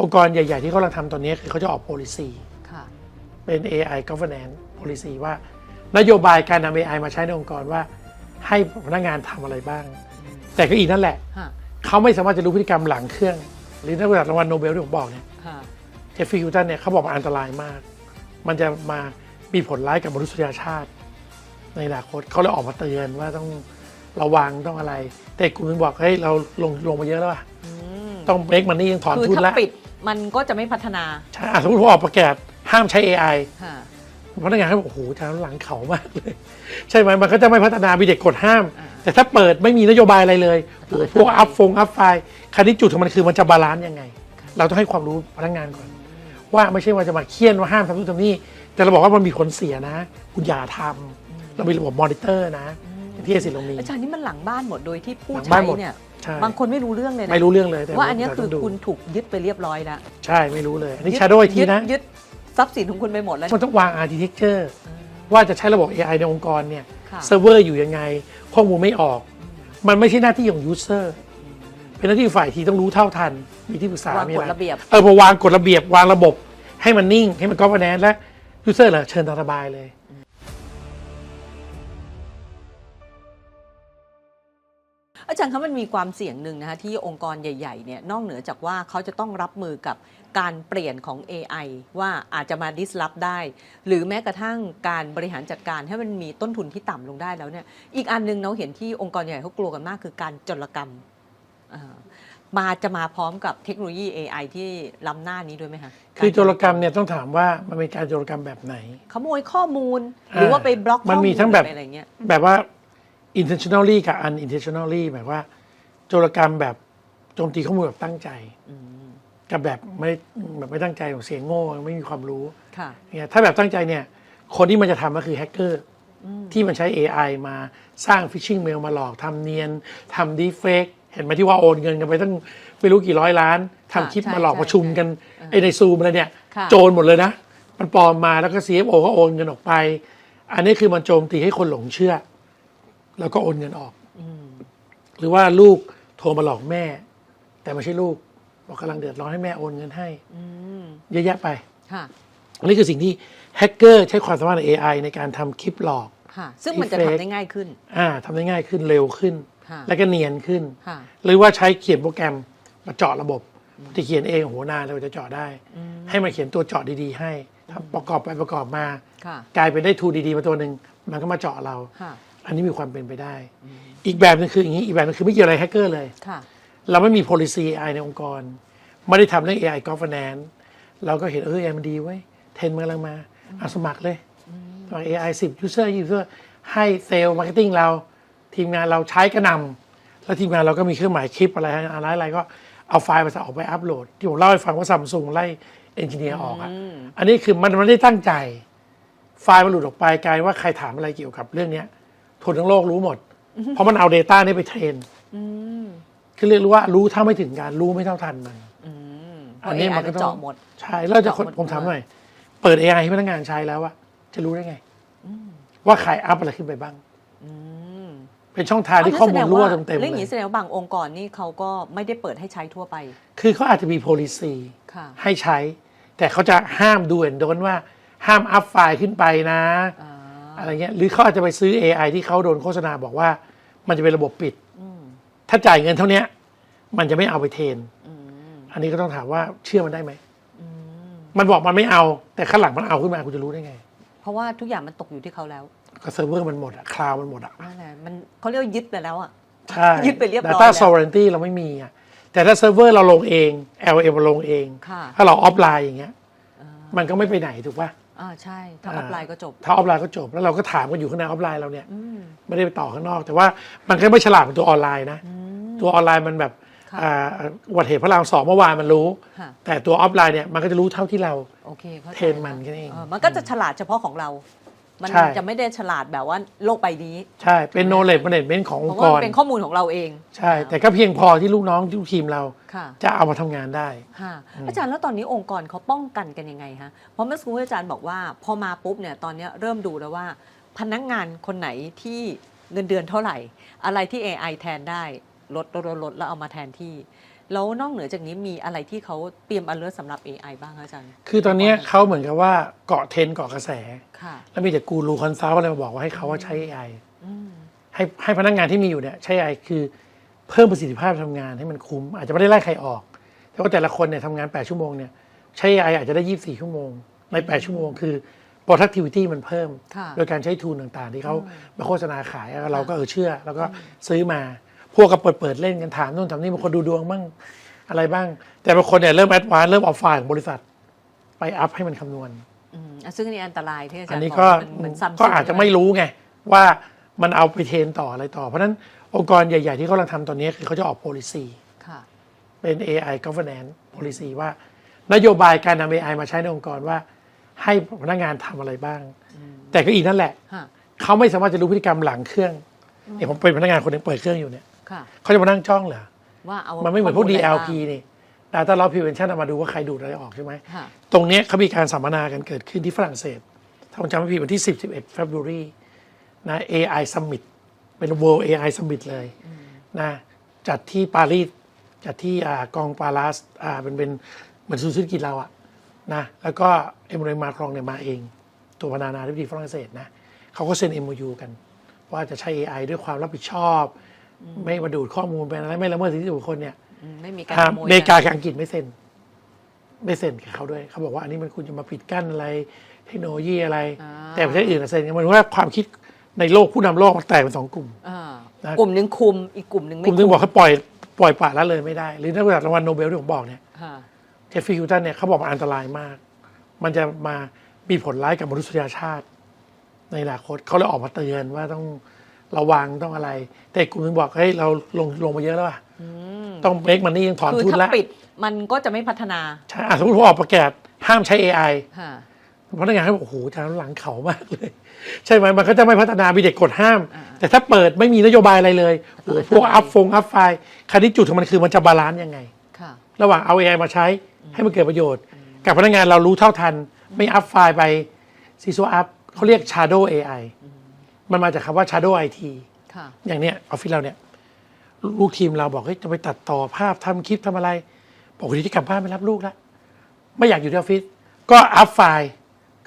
องค์กรใหญ่ ๆ ที่เขากำลังทำตอนนี้คือเขาจะออก policy ค่ะ เป็น AI governance policy ว่านโยบายการนำ AI มาใช้ในองค์กรว่า ให้พนักงานทำอะไรบ้าง แต่ก็อีกนั่นแหละ ค่ะ เขาไม่สามารถจะรู้พฤติกรรมหลังเครื่อง หรือนักวิทยาศาสตร์รางวัลโนเบลที่ผมบอกเนี่ยค่ะ เจฟฟี่ฮิวตันเนี่ยเขาบอกมันอันตรายมาก มันจะมามีผลร้ายกับมนุษยชาติ ในอนาคตเขาเลยออกมาเตือนว่าต้องระวังต้องอะไร แต่กลุ่มนึงบอกเฮ้ยเราลงลงมาเยอะแล้วอะอืมต้องเบรกมันนี่ยังถอนคือทุนถ้าแล้ว ปิด มันก็จะไม่พัฒนาใช่อะสมมติผมออกประกาศห้ามใช้ AI ค่ะพนักงานเขาบอกโอ้โหทางหลังเขามากเลย ใช่ไหมมันก็จะไม่พัฒนามีเด็กกดห้าม อ่า แต่ถ้าเปิดไม่มีนโยบายอะไรเลยโอ้โหพวกอัพฟงอัพไฟล์คันนี้จุดของมันคือมันจะบาลานซ์ยังไง เราต้องให้ความรู้พนักงานก่อน ว่าไม่ใช่ว่าจะมาเคี่ยนว่าห้ามทำนู่นทำนี่ แต่เราบอกว่ามันมีผลเสียนะ คุณอย่าทำเรามีระบบมอนิเตอร์นะอย่างที่เอสิเรามี อาจารย์นี่มันหลังบ้านหมดโดยที่ผู้หลังใช้บ้านหมด เนี่ย ใช่ บางคนไม่รู้เรื่องเลยนะไม่รู้เรื่องเลยแต่ว่าอันเนี้ยแต่คือต้งดูคุณถูกยึดไปเรียบร้อยแล้วใช่ไม่รู้เลยอันนี้ยึด shadow IT ยึดนะ ยึดทรัพย์สินของคุณไปหมดแล้ว มันต้องวาง architecture ว่าจะใช้ระบบ AI ในองค์กรเนี่ยค่ะ เซิร์ฟเวอร์อยู่ยังไง ข้อมูลไม่ออก มันไม่ใช่หน้าที่ของ user เป็นหน้าที่ฝ่ายทีต้องรู้เท่าทัน มีที่ปรึกษาวางมีกอะฎไรระเบียบ เออพอวางกฎระเบียบวางระบบ ให้มันนิ่ง ให้มันก็แนนและ user เหรอเชิญตามสบายเลย อาจารย์คะมันมีความเสี่ยงหนึ่งนะคะที่องค์กรใหญ่ๆเนี่ยนอกเหนือจากว่าเขาจะต้องรับมือกับการเปลี่ยนของ AI ว่าอาจจะมา disrupt ได้ หรือแม้กระทั่งการบริหารจัดการให้มันมีต้นทุนที่ต่ำลงได้แล้วเนี่ยอีกอันหนึงเราเห็นที่องค์กรใหญ่เขากลัวกันมากคือการจลกรรมอ่ามาจะมาพร้อมกับเทคโนโลยี AI ที่ล้ำหน้านี้ด้วยไหมคะ คือโจรกรรมเนี่ยต้องถามว่ามันเป็นการโจรกรรมแบบไหน ขโมยข้อมูลหรือว่าไปบล็อกข้อมันมีลทั้งแบบอะไรอย่างเงี้ยแบบว่า intentionally กับ unintentionally หมายว่า โจรกรรมแบบโจมตีข้อมูลแบบตั้งใจอืมกับแบบไม่แบบไม่ตั้งใจของเสียงโง่ไม่มีความรู้ค่ะเนี่ยถ้าแบบตั้งใจเนี่ย คนที่มันจะทำก็คือแฮกเกอร์อืมที่มันใช้ AI มาสร้างฟิชชิงเมลมาหลอกทำเนียนทำดีเฟกเห็นไหมที่ว่าโอนเงินกันไปตั้งไม่รู้กี่ร้อยล้านทำคลิปใช่มาหลอกใช่ประชุมกันใช่ไอ้ในซูมอะไรเนี่ยค่ะโจรหมดเลยนะ มันปลอมมาแล้วก็ CFO ก็โอนเงินออกไป อันนี้คือมันโจมตีให้คนหลงเชื่อ แล้วก็โอนเงินออกอืมหรือว่าลูกโทรมาหลอกแม่ แต่ไม่ใช่ลูกบอกกำลังเดือดร้อนให้แม่โอนเงินให้อืมเยอะแยะไปค่ะอันนี้คือสิ่งที่แฮกเกอร์ใช้ความสามารถใน AI ในการทำคลิปหลอกค่ะ ซึ่งมันจะ Deepfake ทำได้ง่ายขึ้น อ่าทำได้ง่ายขึ้นเร็วขึ้นค่ะและก็เนียนขึ้นค่ะหรือว่าใช้เขียนโปรแกรมมาเจาะระบบที่เขียนเองโอ้โหนานเราจะเจาะได้ ให้มันเขียนตัวเจาะดีๆ ให้ถ้าประกอบไปประกอบมาค่ะกลายเป็นได้ทูดีๆมาตัวหนึ่งมันก็มาเจาะเราค่ะ อันนี้มีความเป็นไปได้ อีกแบบหนึงคืออย่างนี้อีกแบบหนึงคือไม่เกี่ยวอะไรแฮกเกอร์เลย ค่ะ เราไม่มี policy AI ในองค์กร ไม่ได้ทำเรื่อง AI governance เราก็เห็นเออ AI มันดีเว้ยเทรนด์มันกำลังมาเอาสมัครเลยสมัคร AI 10 user 20 user ให้เซลล์มาร์เก็ตติ้งเรา ทีมงานเราใช้กระหนำแล้วทีมงานเราก็มีเครื่องหมายคลิปอะไรอะไรอะไรก็เอาไฟล์มาออกไปอัพโหลด ที่ผมเล่าให้ฟังว่าซัมซุงไล่เอนจิเนียร์ออกอะอืมอันนี้คือมันมันไม่ได้ตั้งใจ ไฟล์มันหลุดออกไปกลายว่าใครถามอะไรเกี่ยวกับเรื่องเนี้ย คนทั้งโลกรู้หมด เพราะมันเอา Data นี้ไปเทรนอืมคือเรียกว่ารู้เท่าไม่ถึงการรู้ไม่เท่าทันมันอืมอันนี้มันก็ต้องเจาะหมดใช่แล้วจะคนเจาะหมดผมถามหน่อย เปิด AI ให้พนักงานใช้แล้วอะจะรู้ได้ไงว่าใครอัพอะไรขึ้นไปบ้างอืมเป็นช่องทางที่ข้อมูลรั่วเต็มๆเรื่องเลอย่างยนี้แสดงว่าบางองค์กรนี่เขาก็ไม่ได้เปิดให้ใช้ทั่วไป คือเขาอาจจะมี policy ค่ะให้ใช้ แต่เขาจะห้ามดูเห็นโดนว่า ห้ามอัพไฟล์ขึ้นไปนะอ่า อะไรเงี้ยหรือเขาอาจจะไปซื้อ AI ที่เขาโดนโฆษณาบอกว่า มันจะเป็นระบบปิดอืมถ้าจ่ายเงินเท่าเนี้ยมันจะไม่เอาไปเทรนอืมอันนี้ก็ต้องถามว่าเชื่อมันได้ไหมอืมมันบอกมันไม่เอา แต่ข้างหลังมันเอาขึ้นมาคุณจะรู้ได้ไง เพราะว่าทุกอย่างมันตกอยู่ที่เขาแล้วก็เซิร์ฟเวอร์มันหมดอะคลาวมันหมดอะนั่นแหละมันเขาเรียกว่ายึดไปแล้วอะใช่ยึดไปเรียบร้อย Data แล้ว sovereignty เราไม่มีอะแต่ถ้าเซิร์ฟเวอร์เราลงเอง LM เราลงเองค่ะถ้าเราออฟไลน์อย่างเงี้ยอ่ามันก็ไม่ไปไหนถูกป่ะ อ่าใช่ถ้าออ่าอฟไลน์ก็จบ ถ้าออฟไลน์ก็จบ แล้วเราก็ถามกันอยู่ข้างในออฟไลน์เราเนี่ยอืมไม่ได้ไปต่อข้างนอก แต่ว่ามันก็ไม่ฉลาดเหมือนตัวออนไลน์นะอืมตัวออนไลน์มันแบบค่ะอ่าอุบัติเหตุพระรามสองเมื่อวานมันรู้ค่ะแต่ตัวออฟไลน์เนี่ยมันก็จะรู้เท่าที่เราโอเคข้าใจเทรนมันแค่นั้นเองมันก็จะฉลาดเฉพาะของเรา มันใช่ จะไม่ได้ฉลาดแบบว่าโลกใบนี้ใช่ เป็น knowledge management ของเพองราะค์กว่ามัร นเป็นข้อมูลของเราเองใช่ แต่ก็เพียงพอที่ลูกน้องที่ลูกทีมเราค่ะ จะเอามาทำงานได้ ค่ะอาจารย์แล้วตอนนี้องค์กรเขาป้องกันกันยังไงฮะเพราะเมื่อสักครู่อาจารย์บอกว่า พอมาปุ๊บเนี่ยตอนเนี้ยเริ่มดูแล้วว่า พนักงานคนไหนที่เงินเดือนเท่าไหร่ อะไรที่ AI แทนได้ลดลดลดลดแล้วเอามาแทนที่ แล้วนอกเหนือจากนี้มีอะไรที่เขาเตรียม alert สำหรับ AI บ้างคะอาจารย์ คือตอนเนี้ยเขาเหมือนกับว่าเกาะเทรนด์เกาะกระแส ค่ะ แล้วมีแต่กูรูคอนซัลท์อะไรมาบอกว่าให้เขาว่าใช้ AI อืม ให้ให้พนักงานที่มีอยู่เนี่ยใช้ AI คือเพิ่มประสิทธิภาพทำงานให้มันคุ้ม อาจจะไม่ได้ไล่ใครออก แต่ว่าแต่ละคนเนี่ยทำงาน 8 ชั่วโมงเนี่ยใช้ AI อาจจะได้ 24 ชั่วโมง ใน 8 ชั่วโมงคือ productivity มันเพิ่ม ค่ะ โดยการใช้ทูลต่างๆ ที่เขามาโฆษณาขายเราก็เออเชื่อ แล้วก็ซื้อมา พวกก็เปิดเปิดเล่นกันถามนู่นถามนี่บางคนดูดวงบ้างอะไรบ้าง แต่บางคนเนี่ยเริ่มแอดวานเริ่มเอาไฟล์ของบริษัท ไปอัพให้มันคำนวณอืมอะซึ่งอันนี้อันตรายที่อาจารย์อันนี้บก็มันเหมือนซ้ำก็อาจจะไม่รู้ไง ว่ามันเอาไปเทรนต่ออะไรต่อ เพราะฉะนั้นองค์กรใหญ่ ๆ ที่เขากำลังทำตอนนี้คือเขาจะออก policy ค่ะ เป็น AI governance policy ว่า นโยบายการนำ AI มาใช้ในองค์กรว่า ให้พนักงานทำอะไรบ้าง แต่ก็อีกนั่นแหละค่ะเขาไม่สามารถจะรู้พฤติกรรมหลังเครื่องเนี่ยผมเป็นพนักงานคนหนึงเปิดเครื่องอยู่เนี่ยค่ะ เขาจะมานั่งจ้องเหรอว่าเอามันไม่เหมือนพวกข้ลอะไร DLP นี่ Data Loss Prevention เอามาดูว่าใครดูดอะไรออกใช่ไหมค่ะตรงเนี้ยเขามีการสัมมนากันเกิดขึ้นที่ฝรั่งเศสถ้าผมจำไม่ผิดวันที่ 10 11 February นะ AI Summit เป็น World AI Summit เลยนะจัดที่ปารีสจัดที่อ่ากองปาลาสอ่าเป็นเป็นเหมือนศูนย์เศรษฐกิจเราอะนะแล้วก็เอม a น u มาครองเนี่ยมาเอง ตัวประธานาธิบดีฝรั่งเศสนะเขาก็เซ็น MOU กัน ว่าจะใช้ AI ด้วยความรับผิดชอบ ไม่มาดูดข้อมูลไปอะไรไม่ละเมิดสิทธิส่วนบุคคลเนี่ยอืมไม่มีการอ่าขโมยอเมริกากับอังกฤษไม่เซ็น ไม่เซ็นกับเขาด้วย เขาบอกว่าอันนี้มันคุณจะมาปิดกั้นอะไร เทคโนโลยีอะไรอ่าแต่ประเทศอื่นน่ะเซ็นกันมันว่าความคิดในโลกผู้นำโลกมันแตกเป็นสองกลุ่มอ่านะกลุ่มหนึ่งคุมอีกกลุ่มหนึ่งกไม่ลุ่มหนึงบอกเขาปล่อยปล่อยปละละเลยไม่ได้ หรือนักวิทยารางวัลโนเบลที่ผมบอกเนี่ยค่ะเจฟฟี่ฮิวตันเนี่ยเขาบอกมันอันตรายมาก มันจะมามีผลร้ายกับมนุษยชาติ ในอนาคตเขาเลยออกมาเตือนว่าต้อง ระวังต้องอะไร แต่อีกกลุ่มหนึงบอกเฮ้ยเราลงลงมาเยอะแล้วอะต้องเมคมันนี่ยังถอนคือทุนถ้าละปิดมันก็จะไม่พัฒนา ใช่อะสมมติผมออกประกาศห้ามใช้ AI ค่ะ พนักงานเขาบอกโอ้โหอาจารย์หลังเขามากเลย ใช่ไหมมันก็จะไม่พัฒนามีเด็กกดห้าม อ่า แต่ถ้าเปิดไม่มีนโยบายอะไรเลยโอ้โหอันตรายพวกอัพฟงอัพไฟล์คราวนี้จุดของมันคือมันจะบาลานซ์ยังไง ค่ะ ระหว่างเอา AI มาใช้ให้มันเกิดประโยชน์ กับพนักงานเรารู้เท่าทัน ไม่อัพไฟล์ไปซีซัวอัพเขาเรียก Shadow AI มันมาจากคำว่า Shadow IT ค่ะ อย่างเนี้ยออฟฟิศเราเนี่ย ลูกทีมเราบอกเฮ้ยจะไปตัดต่อภาพทำคลิปทำอะไรบอกวันนี้จะกลับบ้านไปรับลูกแล้วไม่อยากอยู่ที่ออฟฟิศก็อัพไฟล์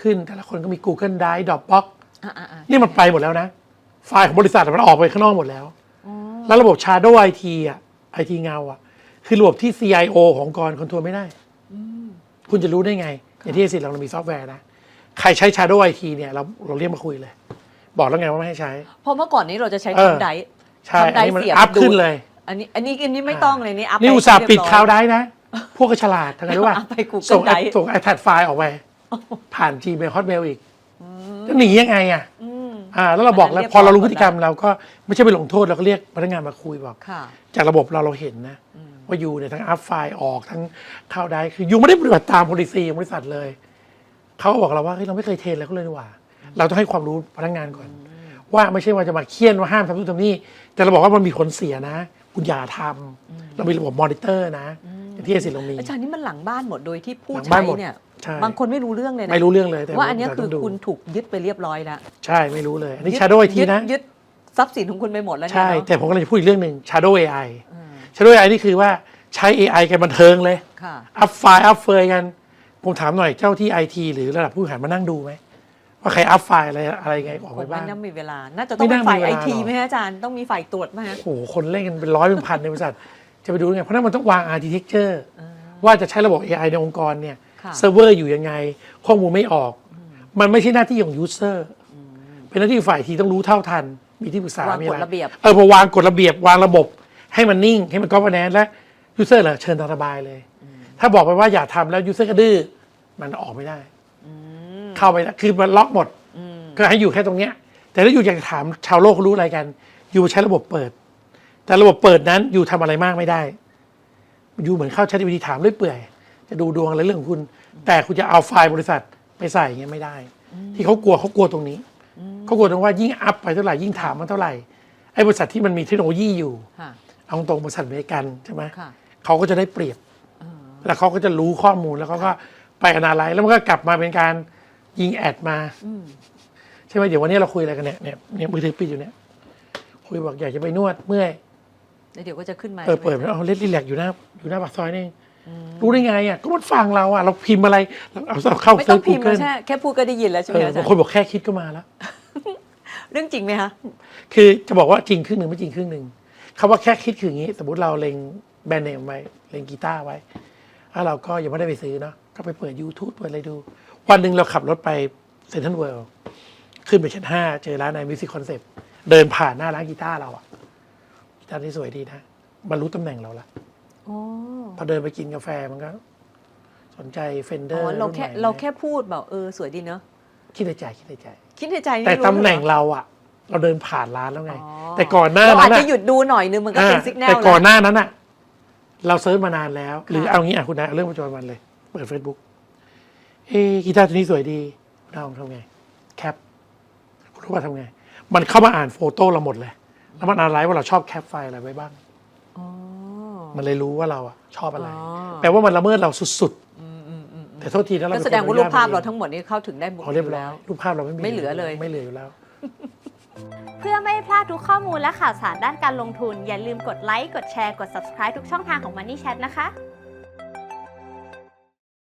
ขึ้นแต่ละคนก็มี Google Drive Dropbox อ่าอ่าอ่านี่มันไปหมดแล้วนะ ไฟล์ของบริษัทมันออกไปข้างนอกหมดแล้ว แล้วระบบ Shadow IT อะ IT เงาอะ คือระบบที่ CIO ขององค์กรคอนโทรลไม่ได้ คุณจะรู้ได้ไง อย่างที่สิทธิ์เรามีซอฟต์แวร์นะ ใครใช้ Shadow IT เนี่ย เราเราเรียกมาคุยเลย บอกแล้วไงว่าไม่ให้ใช้ เพราะเมื่อก่อนนี้เราจะใช้เออคำไดใช่ทำได้อันนี้มันเสียบอัพดูดขึ้นเลย อันนี้อันนี้อันนี้ไม่ต้องเลยนี่อัพนี่ไปอุตส่าห์ปิดเรียบร้อยคลาวด์ได้นะ พวกก็ฉลาดทำไงรู้ป่ะเอาไป Google ส่ง Drive ส่ง iPad ไฟล์ออกไป ผ่าน Gmail Hotmail อีกจะหนียังไงอะอืมอ่าแล้วเราบอกแล้วอันนั้นพอเรารู้เรียบร้อยพฤติกรรมเราก็ไม่ใช่ไปลงโทษเราก็เรียกพนักงานมาคุยบอก ค่ะ จากระบบเราเราเห็นนะ ว่ายูเนี่ยทั้งอัพไฟล์ออกทั้งเข้าได้คือยูไม่ได้ปฏิบัติตาม policy ของบริษัทเลย เขาก็บอกเราว่าเฮ้ยเราไม่เคยเทรนอะไรเขาเลยนี่หว่า เราต้องให้ความรู้พนักงานก่อน ว่าไม่ใช่ว่าจะมาเคี่ยนว่าห้ามทำนู่นทำนี่แต่เราบอกว่ามันมีผลเสียนะ คุณอย่าทำเรามีระบบมอนิเตอร์นะอย่างที่เอสิเรามีอาจารย์นี่มันหลังบ้านหมดโดยที่ผู้หลังบ้าใช้นหมดเนี่ยใช่บางคนไม่รู้เรื่องเลยนะไม่รู้เรื่องเลยแต่ว่าอันเนี้ยคือเราต้งดูคุณถูกยึดไปเรียบร้อยแล้วใช่ไม่รู้เลยอันนี้ยึด Shadow IT ยึดนะยึดทรัพย์สินของคุณไปหมดแล้วเนี่ยใช่เนาะแต่ผมก็เลยจะพูดอีกเรื่องหนึ่ง Shadow AI อืม Shadow AI นี่คือว่าใช้ AI กันบันเทิงเลยค่ะอัพไฟล์อัพเฟยกัน ผมถามหน่อยเจ้าที่ไอทีหรือระดับผู้บริหารมานั่งดูไหม ว่าใครอัพไฟล์อะไรอะไรไงออกผไปมบ้าไม่งน่ามีเวลา น่าจะต้องไม่เป็นน่าฝ่ายมีเวไอลาทีหรอไหมฮะอาจารย์ ต้องมีฝ่ายตรวจไหมฮะโอ้โห คนเล่นกันเป็นร้อยเป็นพันในบริษัท จะไปดูยังไง เพราะฉะนั้นมันต้องวาง architecture ว่าจะใช้ระบบ AI ในองค์กรเนี่ยค่ะเซิร์ฟเวอร์อยู่ยังไง ข้อมูลไม่ออก มันไม่ใช่หน้าที่ของ user เป็นหน้าที่ฝ่ายทีต้องรู้เท่าทัน มีที่ปรึกษาวางมีกอะฎไรระเบียบเออพอวางกฎระเบียบวางระบบ ให้มันนิ่ง ให้มัน governance และ user เหรอเชิญตามสบายเลย ถ้าบอกไปว่าอย่าทำแล้ว user ก็ดื้อมันออกไม่ได้ เข้าไปแล้วคือมันล็อกหมด ก็ให้อยู่แค่ตรงเนี้ย แต่ถ้าอยู่อยากจะถามชาวโลกเขารู้อะไรกัน อยู่ใช้ระบบเปิด แต่ระบบเปิดนั้นอยู่ทำอะไรมากไม่ได้ อยู่เหมือนเข้าใช้วิธีถามเรื่อยเปื่อย จะดูดวงอะไรเรื่องของคุณ แต่คุณจะเอาไฟล์บริษัทไปใส่อย่างเงี้ยไม่ได้ ที่เขากลัวเขากลัวตรงนี้เขากลัวตรงว่ายิ่งอัพไปเท่าไหร่ยิ่งถามมันเท่าไหร่ไอ้บริษัทที่มันมีเทคโนโลยีอยู่ค่ะเอาตรงบริษัทอเมริกันใช่ไหมค่ะเขาก็จะได้เปรียบแล้วเขาก็จะรู้ข้อมูลแล้วเขาก็ไปอนาลัยแล้วมันก็กลับมาเป็นการ ยิงแอดมาใช่ไหมเดี๋ยววันนี้เราคุยอะไรกันเนี่ยเนี่ยเนี่ยมือถือปิดอยู่เนี่ย คุยบอกอยากจะไปนวดเมื่อยแล้วเดี๋ยวก็จะขึ้นมาเออเปิดใช่ไหมเอาเล่นรีแลกอยู่หน้าอยู่หน้าปากซอยนี่เองรู้ได้ไงอะก็มันฟังเราอะ เราพิมพ์อะไรเราเอาเอาเข้าไม่เซิต้อร์งชพิมพ์กูเกิมาลใช่แค่พูดก็ได้ยินแล้วใช่ไหเอมออาจาบารงย์คนบอกแค่คิดก็มาแล้วเรื่องจริงไหมคะคือจะบอกว่าจริงครึ่งหนึ่งไม่จริงครึ่งหนึ่งคำว่าแค่คิดคืออย่างนี้ สมมติเราเล็งแบรนด์เนมไว้เล็งกีตาร์ไว้แล้วเราก็ยังไม่ได้ไปซื้อเนาะก็ไปเปิด YouTube เปิดอะไรดู วันหนึ่งเราขับรถไปเซนทรัลเวิลด์ขึ้นไปชั้นห้าเจอร้านในมิวสิคคอนเซปต์เดินผ่านหน้าร้านกีตาร์เราอะกีตาร์ที่สวยดีนะมันรู้ตำแหน่งเราละอ๋อพอเดินไปกินกาแฟมันก็ สนใจเฟนเดออ๋ร์อเราแค่เราแค่พูดแบบเออสวยดีเนอะคิดในใจคิดในใจ คิดในใจนี่แต่รู้ตำแหน่งเยเรอ เราอะเราเดินผ่านร้านแล้วไง อ๋อ แต่ก่อนหน้าเราอานั้จนจะอะหยุดดูหน่อยนึงมันก็เป็นอ่าสัญญาณแต่ก่อนหแล้วน้านั้นอะเราเซิร์ชมานานแล้ว หรือค่ะเอางี้อะคุณนะเรื่องประจำวันเลย เปิด Facebook เอ้กีตาร์ตัวนี้สวยดีเราทำไง แคป คุณรู้ว่าทำไง มันเข้ามาอ่านโฟโต้เราหมดเลย แล้วมันอ่านไลฟ์ว่าเราชอบแคปไฟล์อะไรไว้บ้าง อ๋อ มันเลยรู้ว่าเราอะชอบอะไร อ๋อ แปลว่ามันละเมิดเราสุดอืมอืมอืมๆ แต่โทษทีนะเราก็เป็นแสดงคนว่ารูปภาพอนุญเราตทั้งหมดนี้เข้าถึงได้หมดอ๋อเรียบร้อยแล้ว รูปภาพเราไม่มีไม่เหลือเลย ไม่เหลืออยู่แล้ว เพื่อไม่ให้พลาดทุกข้อมูลและข่าวสารด้านการลงทุน อย่าลืมกดไลค์ กดแชร์ กด subscribe ทุกช่องทางของ Money Chat นะคะ